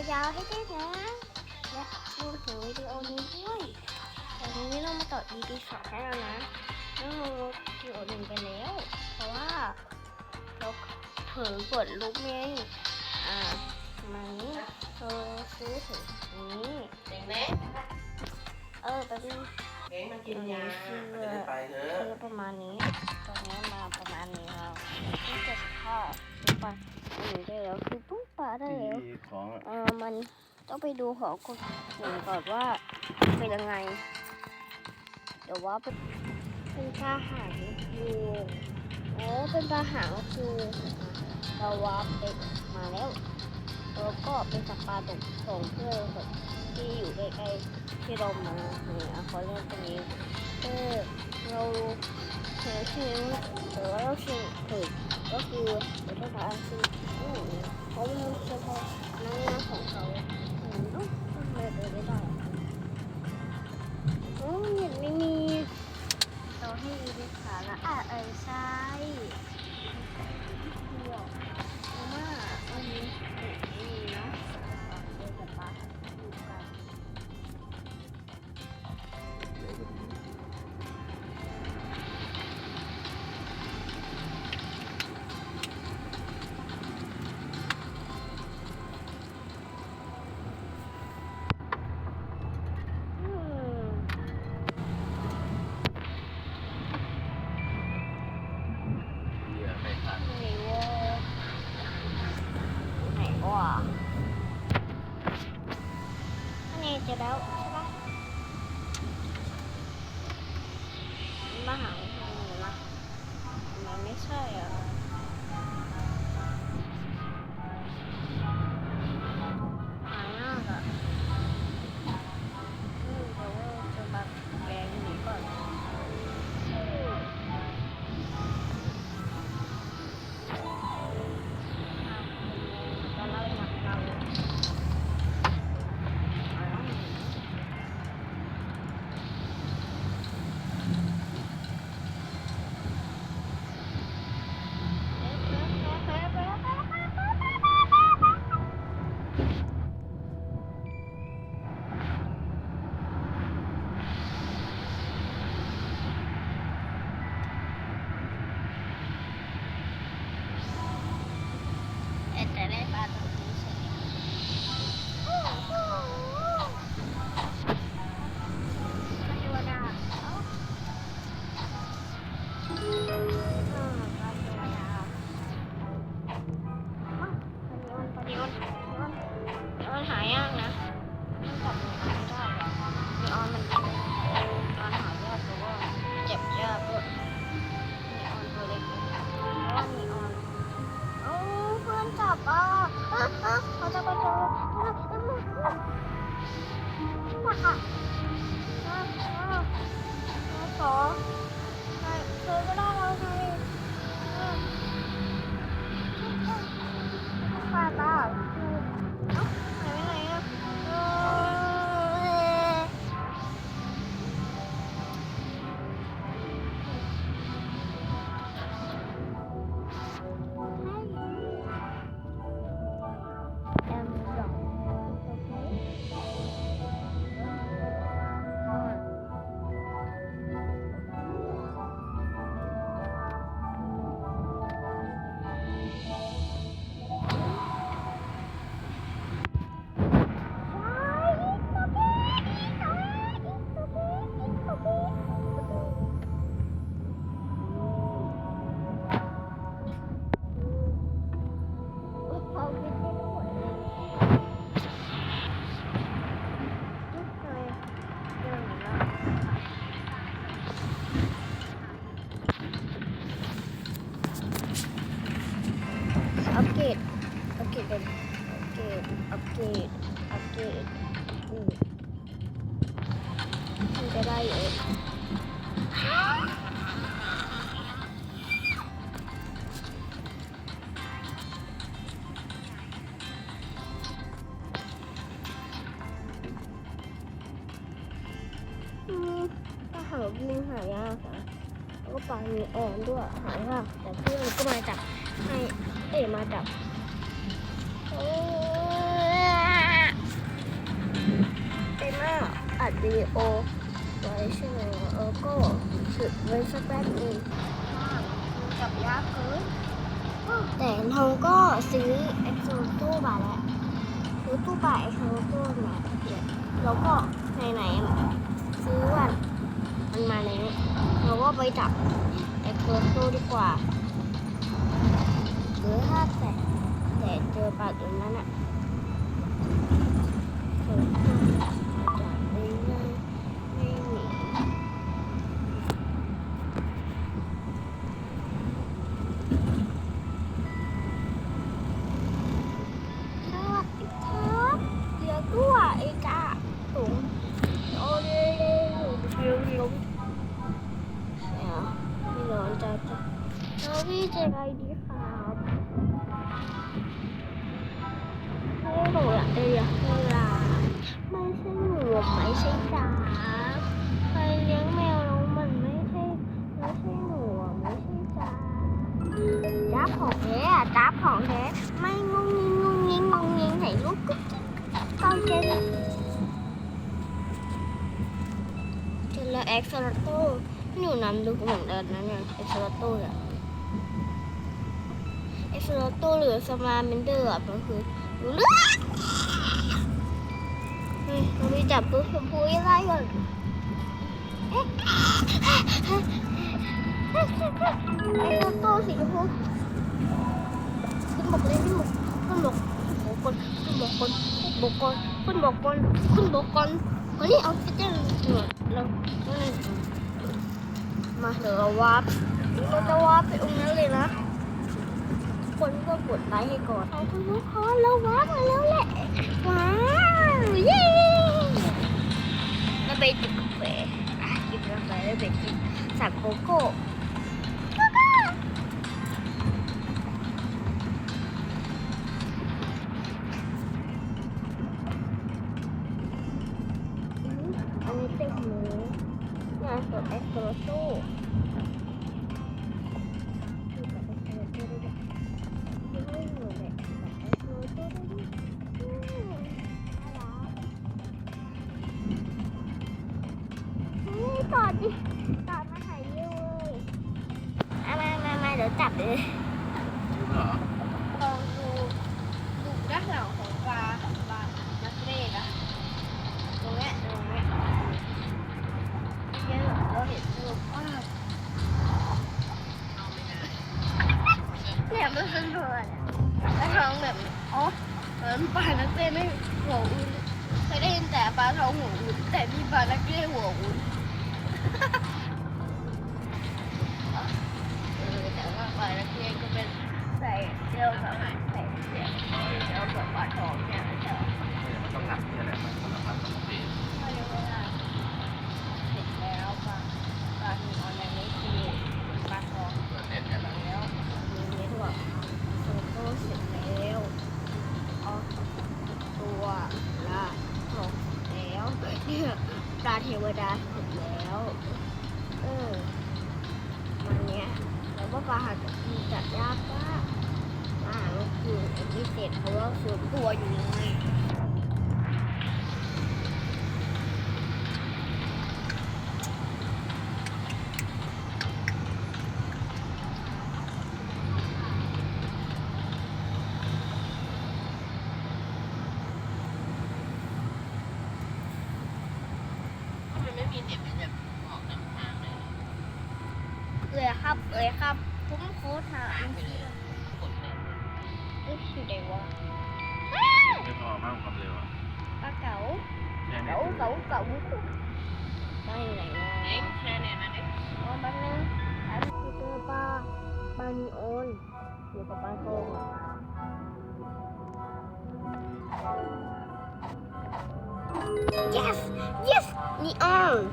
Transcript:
ยาวๆให้ด้วนะและรวมถึงวิดีโอนี้ด้วยแต่ทีนี้เรามาต่อ EP สองให้แล้วนะเราวิดีโอหนึ่งไปแล้ว เพราะว่าเราเผลอกดลุกไงอ่ามานี้เราซื้อถึงนี้เด็กไหมเออแป๊บนึงเด็กมากินยาเออได้ไปเถอะซื้อประมาณนี้ตรงนี้มาประมาณนี้เราที่จะผ้าไป ได้แล้วคือปุ๊บปลาได้แล้วที่ของเออมันต้องไปดูของคนหนึ่งก่อนว่าเป็นยังไง เดี๋ยวว่าเป็นเป็นปลาหางยูโอ้เป็นปลาหางยูเราว่าเป็นมาแล้วแล้วก็เป็นสัตว์ปลาตกส่งเพื่อนแบบที่อยู่ใกล้ๆที่เรามาเนี่ยเขาเรียกตรงนี้เออเราเชื่อชื่อหรือว่าเราชื่อถึก ก็คือภาษาอังกฤษเขาเรียนเฉพาะน้ำงานของเขาอืมลูกทำอะไรไปได้อะโอ้ยไม่มีเราให้อีดิขาละอะเออใช่ อันนี้ ถ้าหาบินหายากนะแล้วก็ปลามีแอนด้วยหายากแต่เพื่อนก็มาจับให้เอ๋มาจับโอ้เต็มอะอัดวิดีโอ ไว้ใช่ไหมเออก็สึกไว้สักแป๊บนึงจับยากเกินแต่เราก็ซื้อเอ็กโซตู้มาแล้วซื้อตู้ปลาเอ็กโซตู้มาเนี่ยแล้วก็ไหนๆซื้อวันมันมาในนี้เราก็ไปจับเอ็กโซตู้ดีกว่าหรือถ้าแต่แต่เจอปลาตัวนั้นอะ ผมก็จะไม่ไม่ไม่หนีสวัสดีครับเดี๋ยวตัวไอ้จ้าถุงโอ้เร็วเร็วเร็วเดี๋ยวพี่น้องจะจะ แล้วพี่จะอะไรดีครับให้หนูอยากได้ยกให้ลาไม่ใช่หนูไม่ใช่จ๋าใครเลี้ยงแมวแล้วมันไม่ใช่ไม่ใช่หนูไม่ใช่จ๋าจ้าของแท้อะจ้าของแท้ไม่งงงิงงงงิงงงงิงไหนลูกกุ๊กกิ๊กตอนเจนเจอแล้วเอ็กซ์ลโต้หนูนำดูเหมือนเดิมนะเนี่ยเอ็กซ์ลโต้อะเอ็ก ซ์ลโต้หรือสมาเมนเดอร์อะมันคือหนูเลือกเฮ้ยเราไปจับตัวชมพูยังไงก่อนเอ๊ะไอ้ตัวโตสีชมพูขึ้นบกเลยขึ้นบกขึ้นบกบกคนขึ้นบกคนบกคนขึ้นบกคนขึ้นบกคนวันนี้เอาไปเต้นหนวดเรามาเดี๋ยวเราวาร์ปเราจะวาร์ปไปตรงนั้นเลยนะ คนก็กดไลค์ให้ก่อนเอาคุณทุกคนเราวาร์ปมาแล้วแหละว้าวเย้เราไปจิบกาแฟอะกินกาแฟแล้วไปกินสั่งโกโก้ เลยเหรอลองดูดูด้านหลังของปลาปลานักเรศอะตรงเนี้ยตรงเนี้ยเยอะเราเห็นรุปว่าเนี่ยมันเนี่ยแล้วท้องแบบอ๋อเหมือนปลานักเรศไม่หัวอุ่นเคยได้ยินแต่ปลาท้องหัวอุ่นแต่มีปลานักเรศหัวอุ่น ส่เจลกับใส่เจลเจลกับปลาทองเนี่ยเจลมันต้องหนักนี่แหละมันสารพัดสมตีพอเดี๋ยวเวลาเสร็จแล้วปลาปลาหินออนไลน์นี่คือปลาทองเปิดเน็ตเนี่ยแหละแล้วมีเน็ตบอกโซโต้เสร็จแล้วออกตัวละหกแล้วเนี่ยปลาเทวดาเสร็จแล้ว เออวันเนี้ยแล้วว่าปลาหัดจัดยากมาก อาหารก็คือพิเศษเพราะว่าส่วนตัวอยู่ยังไงเลยครับเลยครับ ผมโค้ดหาอันที่ thì đều à cái con má không đều à? Ba cậu. Cậu cậu cậu đây này em xe này mà đấy ô ờ, ba nè anh cô ba. Ba ôi vừa có ba cô Yes! Yes! Neon!